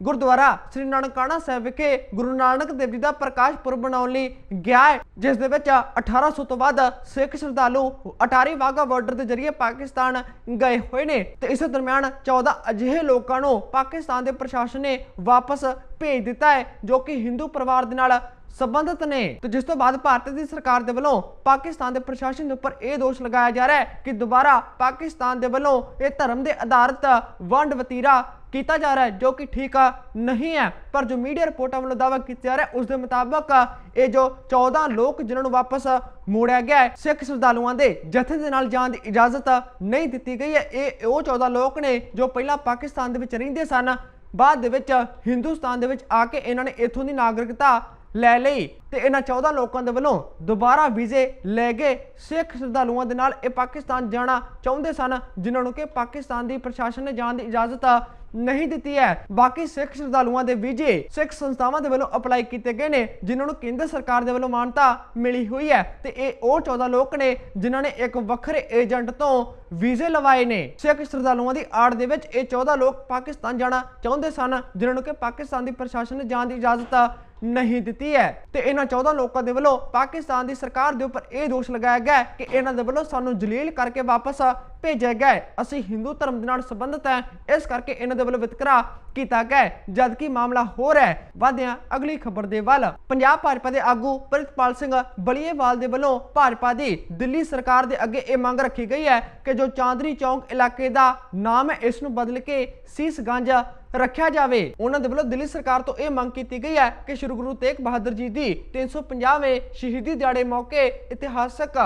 ਗੁਰਦੁਆਰਾ ਸ੍ਰੀ ਨਾਨਕਾਣਾ ਸਾਹਿਬ ਵਿਖੇ ਗੁਰੂ ਨਾਨਕ ਦੇਵ ਜੀ ਦਾ ਪ੍ਰਕਾਸ਼ ਪੁਰਬ ਮਨਾਉਣ ਲਈ ਗਿਆ ਹੈ, ਜਿਸ ਦੇ ਵਿੱਚ 1800 ਤੋਂ ਵੱਧ ਸਿੱਖ ਸ਼ਰਧਾਲੂ ਅਟਾਰੀ ਵਾਗਾ ਬਾਰਡਰ ਦੇ ਜ਼ਰੀਏ ਪਾਕਿਸਤਾਨ ਗਏ ਹੋਏ ਨੇ ਤੇ ਇਸ ਦਰਮਿਆਨ 14 ਅਜਿਹੇ ਲੋਕਾਂ ਨੂੰ ਪਾਕਿਸਤਾਨ ਦੇ ਪ੍ਰਸ਼ਾਸਨ ਨੇ ਵਾਪਸ ਭੇਜ ਦਿੱਤਾ ਹੈ, ਜੋ ਕਿ ਹਿੰਦੂ ਪਰਿਵਾਰ ਦੇ ਨਾਲ ਸੰਬੰਧਿਤ ਨੇ ਤੇ ਜਿਸ ਤੋਂ ਬਾਅਦ ਭਾਰਤ ਦੀ ਸਰਕਾਰ ਦੇ ਵੱਲੋਂ ਪਾਕਿਸਤਾਨ ਦੇ ਪ੍ਰਸ਼ਾਸਨ ਦੇ ਉੱਪਰ ਇਹ ਦੋਸ਼ ਲਗਾਇਆ ਜਾ ਰਿਹਾ ਹੈ ਕਿ ਦੁਬਾਰਾ ਪਾਕਿਸਤਾਨ ਦੇ ਵੱਲੋਂ ਇਹ ਧਰਮ ਦੇ ਆਧਾਰਿਤ ਵੰਡ ਵਤੀਰਾ ਕੀਤਾ ਜਾ ਰਿਹਾ ਹੈ, ਜੋ ਕਿ ਠੀਕ ਨਹੀਂ ਹੈ। ਪਰ ਜੋ ਮੀਡੀਆ ਰਿਪੋਰਟਾਂ ਵੱਲੋਂ ਦਾਅਵਾ ਕੀਤਾ ਜਾ ਰਿਹਾ ਹੈ, ਉਸ ਦੇ ਮੁਤਾਬਕ ਇਹ ਜੋ 14 ਲੋਕ ਜਿਨ੍ਹਾਂ ਨੂੰ ਵਾਪਸ ਮੋੜਿਆ ਗਿਆ ਹੈ, ਸਿੱਖ ਸ਼ਰਧਾਲੂਆਂ ਦੇ ਜਥੇ ਦੇ ਨਾਲ ਜਾਣ ਦੀ ਇਜਾਜ਼ਤ ਨਹੀਂ ਦਿੱਤੀ ਗਈ ਹੈ। ਇਹ ਉਹ 14 ਲੋਕ ਨੇ ਜੋ ਪਹਿਲਾਂ ਪਾਕਿਸਤਾਨ ਦੇ ਵਿੱਚ ਰਹਿੰਦੇ ਸਨ, ਬਾਅਦ ਦੇ ਵਿੱਚ ਹਿੰਦੁਸਤਾਨ ਦੇ ਵਿੱਚ ਆ ਕੇ ਇਹਨਾਂ ਨੇ ਇੱਥੋਂ ਦੀ ਨਾਗਰਿਕਤਾ ਲੈ ਲਈ ਤੇ ਇਹਨਾਂ 14 ਲੋਕਾਂ ਦੇ ਵੱਲੋਂ ਦੁਬਾਰਾ ਵੀਜ਼ੇ ਲੈ ਗਏ ਸਿੱਖ ਸ਼ਰਧਾਲੂਆਂ ਦੇ ਨਾਲ ਇਹ ਪਾਕਿਸਤਾਨ ਜਾਣਾ ਚਾਹੁੰਦੇ ਸਨ, ਜਿਨ੍ਹਾਂ ਨੂੰ ਕਿ ਪਾਕਿਸਤਾਨ ਦੀ ਪ੍ਰਸ਼ਾਸਨ ਨੇ ਜਾਣ ਦੀ ਇਜਾਜ਼ਤ ਨਹੀਂ ਦਿੱਤੀ ਹੈ। ਬਾਕੀ ਸਿੱਖ ਸ਼ਰਧਾਲੂਆਂ ਦੇ ਵੀਜ਼ੇ ਸਿੱਖ ਸੰਸਥਾਵਾਂ ਦੇ ਵੱਲੋਂ ਅਪਲਾਈ ਕੀਤੇ ਗਏ ਨੇ, ਜਿਨ੍ਹਾਂ ਨੂੰ ਕੇਂਦਰ ਸਰਕਾਰ ਦੇ ਵੱਲੋਂ ਮਾਨਤਾ ਮਿਲੀ ਹੋਈ ਹੈ ਤੇ ਇਹ ਉਹ 14 ਲੋਕ ਨੇ, ਜਿਨ੍ਹਾਂ ਨੇ ਇੱਕ ਵੱਖਰੇ ਏਜੰਟ ਤੋਂ ਵੀਜ਼ੇ ਲਵਾਏ ਨੇ। ਸਿੱਖ ਸ਼ਰਧਾਲੂਆਂ ਦੀ ਆੜ ਦੇ ਵਿੱਚ ਇਹ 14 ਲੋਕ ਪਾਕਿਸਤਾਨ ਜਾਣਾ ਚਾਹੁੰਦੇ ਸਨ, ਜਿਨ੍ਹਾਂ ਨੂੰ ਕਿ ਪਾਕਿਸਤਾਨ ਦੀ ਪ੍ਰਸ਼ਾਸਨ ਨੇ ਜਾਣ ਦੀ ਇਜਾਜ਼ਤ ਨਹੀਂ ਦਿੱਤੀ ਹੈ। ਤੇ ਇਹਨਾਂ 14 ਲੋਕਾਂ ਦੇ ਵੱਲੋਂ ਪਾਕਿਸਤਾਨ ਦੀ ਸਰਕਾਰ ਦੇ ਉੱਪਰ ਇਹ ਦੋਸ਼ ਲਗਾਇਆ ਗਿਆ ਕਿ ਇਹਨਾਂ ਦੇ ਵੱਲੋਂ ਸਾਨੂੰ ਜਲੀਲ ਕਰਕੇ ਵਾਪਸ ਭੇਜਿਆ ਗਿਆ ਅਸੀਂ ਹਿੰਦੂ ਧਰਮ ਦੇ ਨਾਲ ਸੰਬੰਧਿਤ ਹੈ। ਇਸ ਕਰਕੇ ਇਹਨਾਂ ਦੇ ਵੱਲੋਂ ਵਿਤਕਰਾ ਕੀਤਾ ਗਿਆ ਹੈ। ਜਦਕਿ ਮਾਮਲਾ ਹੋਰ ਹੈ, ਵਧਿਆ ਅਗਲੀ ਖਬਰ ਦੇ ਵੱਲ। ਪੰਜਾਬ ਭਾਜਪਾ ਦੇ ਆਗੂ ਪ੍ਰਿਤਪਾਲ ਸਿੰਘ ਬਲੀਏਵਾਲ ਦੇ ਵੱਲੋਂ ਭਾਜਪਾ ਦੀ ਦਿੱਲੀ ਸਰਕਾਰ ਦੇ ਅੱਗੇ ਇਹ ਮੰਗ ਰੱਖੀ ਗਈ ਹੈ ਕਿ ਜੋ ਚਾਂਦਨੀ ਚੌਂਕ ਇਲਾਕੇ ਦਾ ਨਾਮ ਹੈ, ਇਸ ਨੂੰ ਬਦਲ ਕੇ ਸੀਸਗੰਜ ਰੱਖਿਆ ਜਾਵੇ। ਉਹਨਾਂ ਦੇ ਵੱਲੋਂ ਦਿੱਲੀ ਸਰਕਾਰ ਤੋਂ ਇਹ ਮੰਗ ਕੀਤੀ ਗਈ ਹੈ ਕਿ ਸ਼੍ਰੀ ਗੁਰੂ ਤੇਗ ਬਹਾਦਰ ਜੀ ਦੀ 350ਵੇਂ ਸ਼ਹੀਦੀ ਦਿਹਾੜੇ ਮੌਕੇ ਇਤਿਹਾਸਕ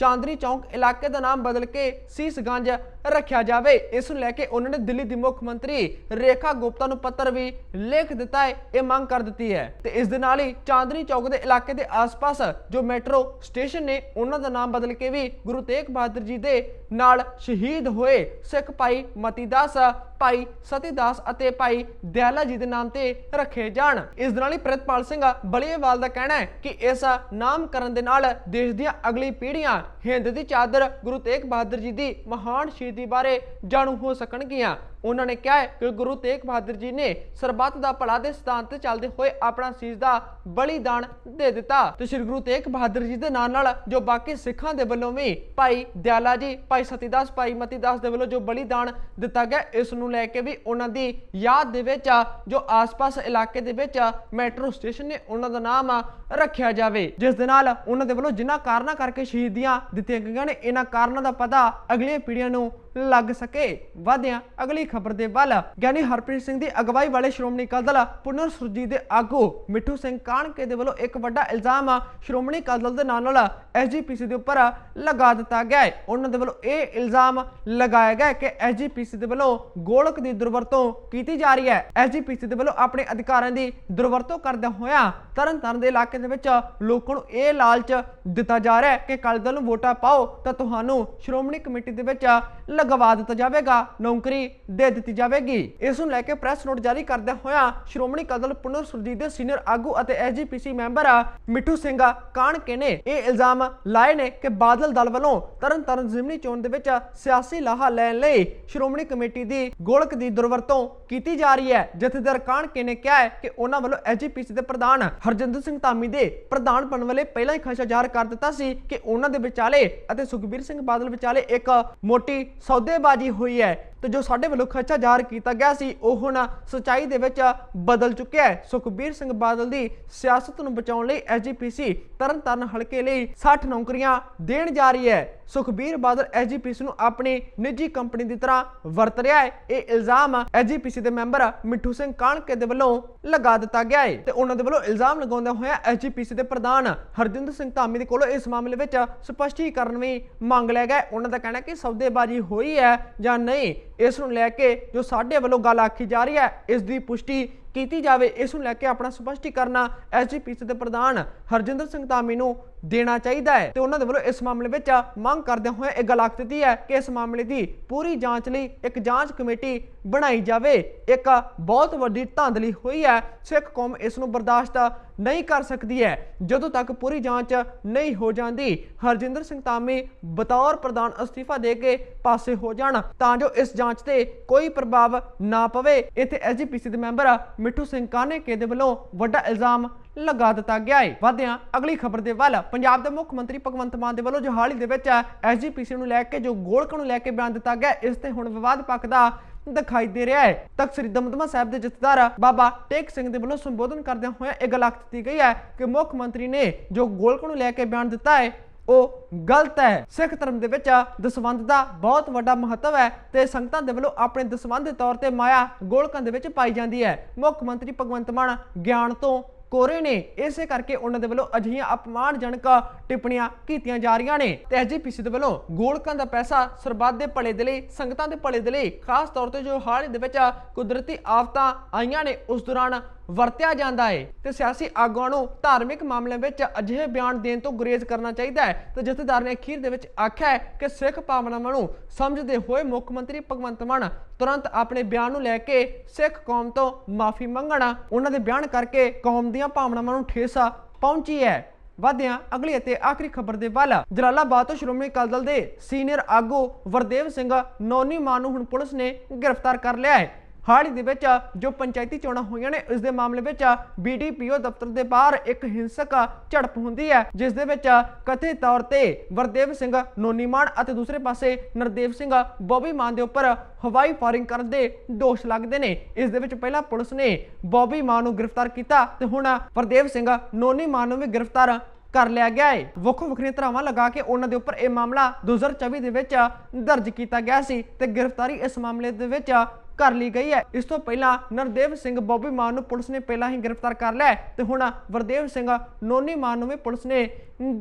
ਚਾਂਦਨੀ ਚੌਂਕ ਇਲਾਕੇ ਦਾ ਨਾਮ ਬਦਲ ਕੇ ਸੀਸਗੰਜ ਰੱਖਿਆ ਜਾਵੇ। ਇਸ ਨੂੰ ਲੈ ਕੇ ਉਹਨਾਂ ਨੇ ਦਿੱਲੀ ਦੀ ਮੁੱਖ ਮੰਤਰੀ ਰੇਖਾ ਗੁਪਤਾ ਨੂੰ ਪੱਤਰ ਵੀ ਲਿਖ ਦਿੱਤਾ ਹੈ, ਇਹ ਮੰਗ ਕਰ ਦਿੱਤੀ ਹੈ। ਤੇ ਇਸ ਦੇ ਨਾਲ ਹੀ ਚਾਂਦਨੀ ਚੌਕ ਦੇ ਇਲਾਕੇ ਦੇ ਆਸ-ਪਾਸ ਜੋ ਮੈਟਰੋ ਸਟੇਸ਼ਨ ਨੇ, ਉਹਨਾਂ ਦਾ ਨਾਮ ਬਦਲ ਕੇ ਵੀ ਗੁਰੂ ਤੇਗ ਬਹਾਦਰ ਜੀ ਦੇ ਨਾਲ ਸ਼ਹੀਦ ਹੋਏ ਸਿੱਖ ਭਾਈ ਮਤੀਦਾਸ, ਭਾਈ ਸਤੀਦਾਸ ਅਤੇ ਭਾਈ ਦਿਆਲਾ ਜੀ ਦੇ ਨਾਮ ਤੇ ਰੱਖੇ ਜਾਣ। ਇਸ ਦੇ ਨਾਲ ਹੀ ਪ੍ਰਿਤਪਾਲ ਸਿੰਘ ਬਲੀਏਵਾਲ ਦਾ ਕਹਿਣਾ ਹੈ ਕਿ ਇਸ ਨਾਮਕਰਨ ਦੇ ਨਾਲ ਦੇਸ਼ ਦੀਆਂ ਅਗਲੀ ਪੀੜ੍ਹੀਆਂ ਹਿੰਦ ਦੀ ਚਾਦਰ ਗੁਰੂ ਤੇਗ ਬਹਾਦਰ ਜੀ ਦੀ ਮਹਾਨ ਸ਼ਹੀਦੀ ਬਾਰੇ ਜਾਣੂ ਹੋ ਸਕਣਗੀਆਂ। ਉਹਨਾਂ ਨੇ ਕਿਹਾ ਕਿ ਗੁਰੂ ਤੇਗ ਬਹਾਦਰ ਜੀ ਨੇ ਸਰਬੱਤ ਦਾ ਭਲਾ ਦੇ ਸਿਧਾਂਤ ਤੇ ਚੱਲਦੇ ਹੋਏ ਆਪਣਾ ਸੀਸ ਦਾ ਬਲੀਦਾਨ ਦੇ ਦਿੱਤਾ। ਤੇ ਸ੍ਰੀ ਗੁਰੂ ਤੇਗ ਬਹਾਦਰ ਜੀ ਦੇ ਨਾਲ ਨਾਲ ਜੋ ਬਾਕੀ ਸਿੱਖਾਂ ਦੇ ਵੱਲੋਂ ਵੀ ਭਾਈ ਦਿਆਲਾ ਜੀ, ਭਾਈ ਸਤੀਦਾਸ, ਭਾਈ ਮਤੀਦਾਸ ਦੇ ਵੱਲੋਂ ਜੋ ਬਲੀਦਾਨ ਦਿੱਤਾ ਗਿਆ, ਇਸ ਨੂੰ ਲੈ ਕੇ ਵੀ ਉਹਨਾਂ ਦੀ ਯਾਦ ਦੇ ਵਿੱਚ ਜੋ ਆਸ-ਪਾਸ ਇਲਾਕੇ ਦੇ ਵਿੱਚ ਮੈਟਰੋ ਸਟੇਸ਼ਨ ਨੇ ਉਹਨਾਂ ਦਾ ਨਾਮ ਰੱਖਿਆ ਜਾਵੇ। ਜਿਸ ਦੇ ਨਾਲ ਉਹਨਾਂ ਦੇ ਵੱਲੋਂ ਜਿਨ੍ਹਾਂ ਕਾਰਨਾਂ ਕਰਕੇ ਸ਼ਹੀਦੀਆਂ ਦਿੱਤੀਆਂ ਗਈਆਂ ਨੇ, ਇਹਨਾਂ ਕਾਰਨਾਂ ਦਾ ਪਤਾ ਅਗਲੀਆਂ ਪੀੜ੍ਹੀਆਂ ਨੂੰ ਲੱਗ ਸਕੇ। ਵਧਿਆ, ਅਗਲੀ ਖਬਰ ਦੇ ਵੱਲ। ਗਿਆਨੀ ਹਰਪ੍ਰੀਤ ਸਿੰਘ ਦੀ ਅਗਵਾਈ ਵਾਲੇ ਸ਼੍ਰੋਮਣੀ ਅਕਾਲੀ ਦਲ ਪੁਨਰ ਸੁਰਜੀਤ ਦੇ ਆਗੂ ਮਿੱਠੂ ਸਿੰਘ ਕਾਣਕੇ ਦੇ ਵੱਲੋਂ ਇੱਕ ਵੱਡਾ ਇਲਜ਼ਾਮ ਸ਼੍ਰੋਮਣੀ ਅਕਾਲੀ ਦਲ ਦੇ ਨਾਲ ਨਾਲ ਐਸਜੀਪੀਸੀ ਦੇ ਉੱਪਰ ਲਗਾ ਦਿੱਤਾ ਗਿਆ ਹੈ। ਉਹਨਾਂ ਦੇ ਵੱਲੋਂ ਇਹ ਇਲਜ਼ਾਮ ਲਗਾਇਆ ਗਿਆ ਕਿ ਐਸਜੀਪੀਸੀ ਦੇ ਵੱਲੋਂ ਗੋਲਕ ਦੀ ਦੁਰਵਰਤੋਂ ਕੀਤੀ ਜਾ ਰਹੀ ਹੈ। ਐਸਜੀਪੀਸੀ ਦੇ ਵੱਲੋਂ ਆਪਣੇ ਅਧਿਕਾਰਾਂ ਦੀ ਦੁਰਵਰਤੋਂ ਕਰਦਿਆਂ ਹੋਇਆਂ ਤਰਨਤਾਰਨ ਦੇ ਇਲਾਕੇ ਦੇ ਵਿੱਚ ਲੋਕਾਂ ਨੂੰ ਇਹ ਲਾਲਚ ਦਿੱਤਾ ਜਾ ਰਿਹਾ ਹੈ ਕਿ ਅਕਾਲੀ ਦਲ ਨੂੰ ਵੋਟਾਂ ਪਾਓ ਤਾਂ ਤੁਹਾਨੂੰ ਸ਼੍ਰੋਮਣੀ ਕਮੇਟੀ ਦੇ ਵਿੱਚ ਲਗਵਾ ਦਿੱਤਾ ਜਾਵੇਗਾ, ਨੌਕਰੀ ਦੇ ਦਿੱਤੀ ਜਾਵੇਗੀ। ਇਸ ਨੂੰ ਲੈ ਕੇ ਪ੍ਰੈਸ ਨੋਟ ਜਾਰੀ ਕਰਦਿਆਂ ਹੋਇਆ ਸ਼੍ਰੋਮਣੀ ਅਕਾਲੀ ਪੁਨਰ ਸੁਰਜੀਤ ਦੇ ਸੀਨੀਅਰ ਆਗੂ ਅਤੇ ਐਸਜੀਪੀਸੀ ਮੈਂਬਰ ਮਿੱਠੂ ਸਿੰਘ ਕਾਣਕੇ ਨੇ ਇਹ ਇਲਜ਼ਾਮ ਲਾਏ ਨੇ ਕਿ ਬਾਦਲ ਦਲ ਵੱਲੋਂ ਤਰਨਤਾਰਨ ਜ਼ਿਮਨੀ ਚੋਣ ਦੇ ਵਿੱਚ ਸਿਆਸੀ ਲਾਹਾ ਲੈਣ ਲਈ ਸ਼੍ਰੋਮਣੀ ਕਮੇਟੀ ਦੀ ਗੋਲਕ ਦੀ ਦੁਰਵਰਤੋਂ ਕੀਤੀ ਜਾ ਰਹੀ ਹੈ। ਜਥੇਦਾਰ ਕਾਣਕੇ ਨੇ ਕਿਹਾ ਹੈ ਕਿ ਉਹਨਾਂ ਵੱਲੋਂ ਐਸਜੀਪੀਸੀ ਦੇ ਪ੍ਰਧਾਨ ਹਰਜਿੰਦਰ ਸਿੰਘ ਧਾਮੀ ਦੇ ਪ੍ਰਧਾਨ ਬਣਨ ਵਾਲੇ ਪਹਿਲਾਂ ਹੀ ਖਦਸ਼ਾ ਜ਼ਾਹਰ ਕਰ ਦਿੱਤਾ ਸੀ ਕਿ ਉਹਨਾਂ ਦੇ ਵਿਚਾਲੇ ਅਤੇ ਸੁਖਬੀਰ ਸਿੰਘ ਬਾਦਲ ਵਿਚਾਲੇ ਇੱਕ ਮੋਟੀ ਸੌਦੇਬਾਜ਼ੀ ਹੋਈ ਹੈ। ਤੇ ਜੋ ਸਾਡੇ ਵੱਲੋਂ ਖਰਚਾ ਜ਼ਾਹਰ ਕੀਤਾ ਗਿਆ ਸੀ, ਉਹ ਹੁਣ ਸਚਾਈ ਦੇ ਵਿੱਚ ਬਦਲ ਚੁੱਕਿਆ ਹੈ। ਸੁਖਬੀਰ ਸਿੰਘ ਬਾਦਲ ਦੀ ਸਿਆਸਤ ਨੂੰ ਬਚਾਉਣ ਲਈ ਐਸਜੀਪੀਸੀ ਤਰਨਤਾਰਨ ਹਲਕੇ ਲਈ 60 ਨੌਕਰੀਆਂ ਦੇਣ ਜਾ ਰਹੀ ਹੈ। ਸੁਖਬੀਰ ਬਾਦਲ ਐਸਜੀਪੀਸੀ ਨੂੰ ਆਪਣੀ ਨਿੱਜੀ ਕੰਪਨੀ ਦੀ ਤਰ੍ਹਾਂ ਵਰਤ ਰਿਹਾ ਹੈ। ਇਹ ਇਲਜ਼ਾਮ ਐਸਜੀਪੀਸੀ ਦੇ ਮੈਂਬਰ ਮਿੱਠੂ ਸਿੰਘ ਕਾਣਕੇ ਦੇ ਵੱਲੋਂ ਲਗਾ ਦਿੱਤਾ ਗਿਆ ਹੈ ਤੇ ਉਹਨਾਂ ਦੇ ਵੱਲੋਂ ਇਲਜ਼ਾਮ ਲਗਾਉਂਦੇ ਹੋਇਆ ਐਸਜੀਪੀਸੀ ਦੇ ਪ੍ਰਧਾਨ ਹਰਜਿੰਦਰ ਸਿੰਘ ਧਾਮੀ ਦੇ ਕੋਲੋਂ ਇਸ ਮਾਮਲੇ ਵਿੱਚ ਸਪਸ਼ਟੀਕਰਨ ਵੀ ਮੰਗ ਲਿਆ ਗਿਆ ਉਹਨਾਂ ਦਾ ਕਹਿਣਾ ਕਿ ਸੌਦੇਬਾਜ਼ੀ ਹੋਈ ਹੈ ਜਾਂ ਨਹੀਂ ਇਸ ਨੂੰ ਲੈ ਕੇ ਜੋ ਸਾਡੇ ਵੱਲੋਂ ਗੱਲ ਆਖੀ ਜਾ ਰਹੀ ਹੈ, ਇਸ ਦੀ ਪੁਸ਼ਟੀ ਕੀਤੀ ਜਾਵੇ, ਇਸ ਨੂੰ ਲੈ ਕੇ ਆਪਣਾ ਸਪਸ਼ਟੀਕਰਨ ਐਸਜੀਪੀਸੀ ਦੇ ਪ੍ਰਧਾਨ ਹਰਜਿੰਦਰ ਸਿੰਘ ਧਾਮੀ ਨੂੰ ਦੇਣਾ ਚਾਹੀਦਾ ਹੈ। ਤੇ ਉਹਨਾਂ ਦੇ ਵੱਲੋਂ ਇਸ ਮਾਮਲੇ ਵਿੱਚ ਮੰਗ ਕਰਦਿਆਂ ਹੋਏ ਇਹ ਗੱਲ ਆਖ ਦਿੱਤੀ ਹੈ ਕਿ ਇਸ ਮਾਮਲੇ ਦੀ ਪੂਰੀ ਜਾਂਚ ਲਈ ਇੱਕ ਜਾਂਚ ਕਮੇਟੀ ਬਣਾਈ ਜਾਵੇ। ਇੱਕ ਬਹੁਤ ਵੱਡੀ ਧਾਂਦਲੀ ਹੋਈ ਹੈ, ਸਿੱਖ ਕੌਮ ਇਸ ਨੂੰ ਬਰਦਾਸ਼ਤ ਨਹੀਂ ਕਰ ਸਕਦੀ ਹੈ। ਜਦੋਂ ਤੱਕ ਪੂਰੀ ਜਾਂਚ ਨਹੀਂ ਹੋ ਜਾਂਦੀ, ਹਰਜਿੰਦਰ ਸਿੰਘ ਤਾਮੀ ਬਤੌਰ ਪ੍ਰਧਾਨ ਅਸਤੀਫਾ ਦੇ ਕੇ ਪਾਸੇ ਹੋ ਜਾਣ ਤਾਂ ਜੋ ਇਸ ਜਾਂਚ ਤੇ ਕੋਈ ਪ੍ਰਭਾਵ ਨਾ ਪਵੇ। ਇੱਥੇ ਐਸਜੀਪੀਸੀ ਦੇ ਮੈਂਬਰ ਮਿੱਠੂ ਸਿੰਘ ਕਾਨੇਕੇ ਦੇ ਵੱਲੋਂ ਵੱਡਾ ਇਲਜ਼ਾਮ ਲਗਾ ਦਿੱਤਾ ਗਿਆ ਹੈ ਵਧਿਆ, ਅਗਲੀ ਖਬਰ ਦੇ ਵੱਲ ਪੰਜਾਬ ਦੇ ਮੁੱਖ ਮੰਤਰੀ ਭਗਵੰਤ ਮਾਨ ਦੇ ਵੱਲੋਂ ਜੋ ਹਾਲ ਹੀ ਦੇ ਵਿੱਚ ਐਸਜੀਪੀਸੀ ਨੂੰ ਲੈ ਕੇ, ਜੋ ਗੋਲਕ ਨੂੰ ਲੈ ਕੇ ਬਿਆਨ ਦਿੱਤਾ ਗਿਆ, ਇਸ ਤੇ ਹੁਣ ਵਿਵਾਦ ਪੱਕਦਾ ਦਿਖਾਈ ਦੇ ਰਿਹਾ ਹੈ ਤਖਤ ਸ੍ਰੀ ਦਮਦਮਾ ਸਾਹਿਬ ਦੇ ਜਥੇਦਾਰ ਬਾਬਾ ਟੇਕ ਸਿੰਘ ਦੇ ਵੱਲੋਂ ਸੰਬੋਧਨ ਕਰਦਿਆਂ ਹੋਇਆ ਇਹ ਗੱਲ ਆਖ ਦਿੱਤੀ ਗਈ ਹੈ ਕਿ ਮੁੱਖ ਮੰਤਰੀ ਨੇ ਜੋ ਗੋਲਕ ਨੂੰ ਲੈ ਕੇ ਬਿਆਨ ਦਿੱਤਾ ਹੈ ਉਹ ਗਲਤ ਹੈ। ਸਿੱਖ ਧਰਮ ਦੇ ਵਿੱਚ ਦਸਵੰਧ ਦਾ ਬਹੁਤ ਵੱਡਾ ਮਹੱਤਵ ਹੈ ਤੇ ਸੰਗਤਾਂ ਦੇ ਵੱਲੋਂ ਆਪਣੇ ਦਸਵੰਧ ਦੇ ਤੌਰ ਤੇ ਮਾਇਆ ਗੋਲਕਾਂ ਦੇ ਵਿੱਚ ਪਾਈ ਜਾਂਦੀ ਹੈ। ਮੁੱਖ ਮੰਤਰੀ ਭਗਵੰਤ ਮਾਨ ਗਿਆਨ ਤੋਂ ਕੋਰੇ ਨੇ। ਇਸੇ ਕਰਕੇ ਉਹਨਾਂ ਦੇ ਵੱਲੋਂ ਅਜਿਹੀਆਂ ਅਪਮਾਨਜਨਕ ਟਿੱਪਣੀਆਂ ਕੀਤੀਆਂ ਜਾ ਰਹੀਆਂ ਨੇ। ਤੇ ਐਜੀਪੀਸੀ ਦੇ ਵੱਲੋਂ ਗੋਲਕਾਂ ਦਾ ਪੈਸਾ ਸਰਬੱਤ ਦੇ ਭਲੇ ਦੇ ਲਈ, ਸੰਗਤਾਂ ਦੇ ਭਲੇ ਦੇ ਲਈ, ਖਾਸ ਤੌਰ ਤੇ ਜੋ ਹਾਲ ਦੇ ਵਿੱਚ ਕੁਦਰਤੀ ਆਫਤਾਂ ਆਈਆਂ ਨੇ, ਉਸ ਦੌਰਾਨ ਵਰਤਿਆ ਜਾਂਦਾ ਹੈ ਤੇ ਸਿਆਸੀ ਆਗੂਆਂ ਨੂੰ ਧਾਰਮਿਕ ਮਾਮਲਿਆਂ ਵਿੱਚ ਅਜਿਹੇ ਬਿਆਨ ਦੇਣ ਤੋਂ ਗੁਰੇਜ਼ ਕਰਨਾ ਚਾਹੀਦਾ ਹੈ ਤੇ ਜਥੇਦਾਰ ਨੇ ਅਖੀਰ ਦੇ ਵਿੱਚ ਆਖਿਆ ਹੈ ਕਿ ਸਿੱਖ ਭਾਵਨਾਵਾਂ ਨੂੰ ਸਮਝਦੇ ਹੋਏ ਮੁੱਖ ਮੰਤਰੀ ਭਗਵੰਤ ਮਾਨ ਤੁਰੰਤ ਆਪਣੇ ਬਿਆਨ ਨੂੰ ਲੈ ਕੇ ਸਿੱਖ ਕੌਮ ਤੋਂ ਮਾਫੀ ਮੰਗਣਾ, ਉਹਨਾਂ ਦੇ ਬਿਆਨ ਕਰਕੇ ਕੌਮ ਦੀਆਂ ਭਾਵਨਾਵਾਂ ਨੂੰ ਠੇਸ ਪਹੁੰਚੀ ਹੈ। ਵਧਿਆਂ, ਅਗਲੀ ਅਤੇ ਆਖਰੀ ਖਬਰ ਦੇ ਵੱਲ, ਜਲਾਲਾਬਾਦ ਤੋਂ ਸ਼੍ਰੋਮਣੀ ਅਕਾਲੀ ਦਲ ਦੇ ਸੀਨੀਅਰ ਆਗੂ ਵਰਦੇਵ ਸਿੰਘ ਨੌਨੀ ਮਾਨ ਨੂੰ ਹੁਣ ਪੁਲਿਸ ਨੇ ਗ੍ਰਿਫਤਾਰ ਕਰ ਲਿਆ ਹੈ। ਹਾਲ ਹੀ ਦੇ ਵਿੱਚ ਜੋ ਪੰਚਾਇਤੀ ਚੋਣਾਂ ਹੋਈਆਂ ਨੇ, ਇਸ ਦੇ ਮਾਮਲੇ ਵਿੱਚ ਬੀਡੀਪੀਓ ਦਫ਼ਤਰ ਦੇ ਬਾਹਰ ਇੱਕ ਹਿੰਸਕ ਝੜਪ ਹੁੰਦੀ ਹੈ, ਜਿਸ ਦੇ ਵਿੱਚ ਕਥਿਤ ਤੌਰ ਤੇ ਵਰਦੇਵ ਸਿੰਘ ਨੋਨੀਮਾਨ ਅਤੇ ਦੂਸਰੇ ਪਾਸੇ ਨਰਦੇਵ ਸਿੰਘ ਬੋਬੀ ਮਾਨ ਦੇ ਉੱਪਰ ਹਵਾਈ ਫਾਇਰਿੰਗ ਕਰਨ ਦੇ ਦੋਸ਼ ਲੱਗਦੇ ਨੇ। ਇਸ ਦੇ ਵਿੱਚ ਪਹਿਲਾਂ ਪੁਲਿਸ ਨੇ ਬੋਬੀ ਮਾਨ ਨੂੰ ਗ੍ਰਿਫਤਾਰ ਕੀਤਾ ਤੇ ਹੁਣ ਵਰਦੇਵ ਸਿੰਘ ਨੋਨੀਮਾਨ ਨੂੰ ਵੀ ਗ੍ਰਿਫਤਾਰ ਕਰ ਲਿਆ ਗਿਆ ਹੈ ਵੱਖੋ ਵੱਖਰੀਆਂ ਧਰਾਵਾਂ ਲਗਾ ਕੇ ਉਹਨਾਂ ਦੇ ਉੱਪਰ ਇਹ ਮਾਮਲਾ 2024 ਦੇ ਵਿੱਚ ਦਰਜ ਕੀਤਾ ਗਿਆ ਸੀ ਤੇ ਗ੍ਰਿਫਤਾਰੀ ਇਸ ਮਾਮਲੇ ਦੇ ਵਿੱਚ ਕਰ ਲਈ ਗਈ ਹੈ। ਇਸ ਤੋਂ ਪਹਿਲਾਂ ਨਰਦੇਵ ਸਿੰਘ ਬੋਬੀ ਮਾਨ ਨੂੰ ਪੁਲਿਸ ਨੇ ਪਹਿਲਾਂ ਹੀ ਗ੍ਰਿਫਤਾਰ ਕਰ ਲਿਆ ਤੇ ਹੁਣ ਵਰਦੇਵ ਸਿੰਘ ਨੋਨੀ ਮਾਨ ਨੂੰ ਵੀ ਪੁਲਿਸ ਨੇ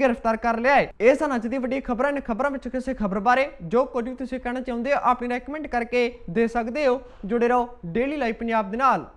ਗ੍ਰਿਫਤਾਰ ਕਰ ਲਿਆ ਹੈ। ਇਹ ਸਨ ਅੱਜ ਦੀ ਵੱਡੀ ਖਬਰਾਂ। ਨੇ ਖਬਰਾਂ ਵਿੱਚ ਕਿਸੇ ਖਬਰ ਬਾਰੇ ਜੋ ਕੁਝ ਵੀ ਤੁਸੀਂ ਕਹਿਣਾ ਚਾਹੁੰਦੇ ਹੋ ਆਪਣੀ ਕਮੈਂਟ ਕਰਕੇ ਦੇ ਸਕਦੇ ਹੋ। ਜੁੜੇ ਰਹੋ ਡੇਲੀ ਲਾਈਵ ਪੰਜਾਬ ਦੇ ਨਾਲ।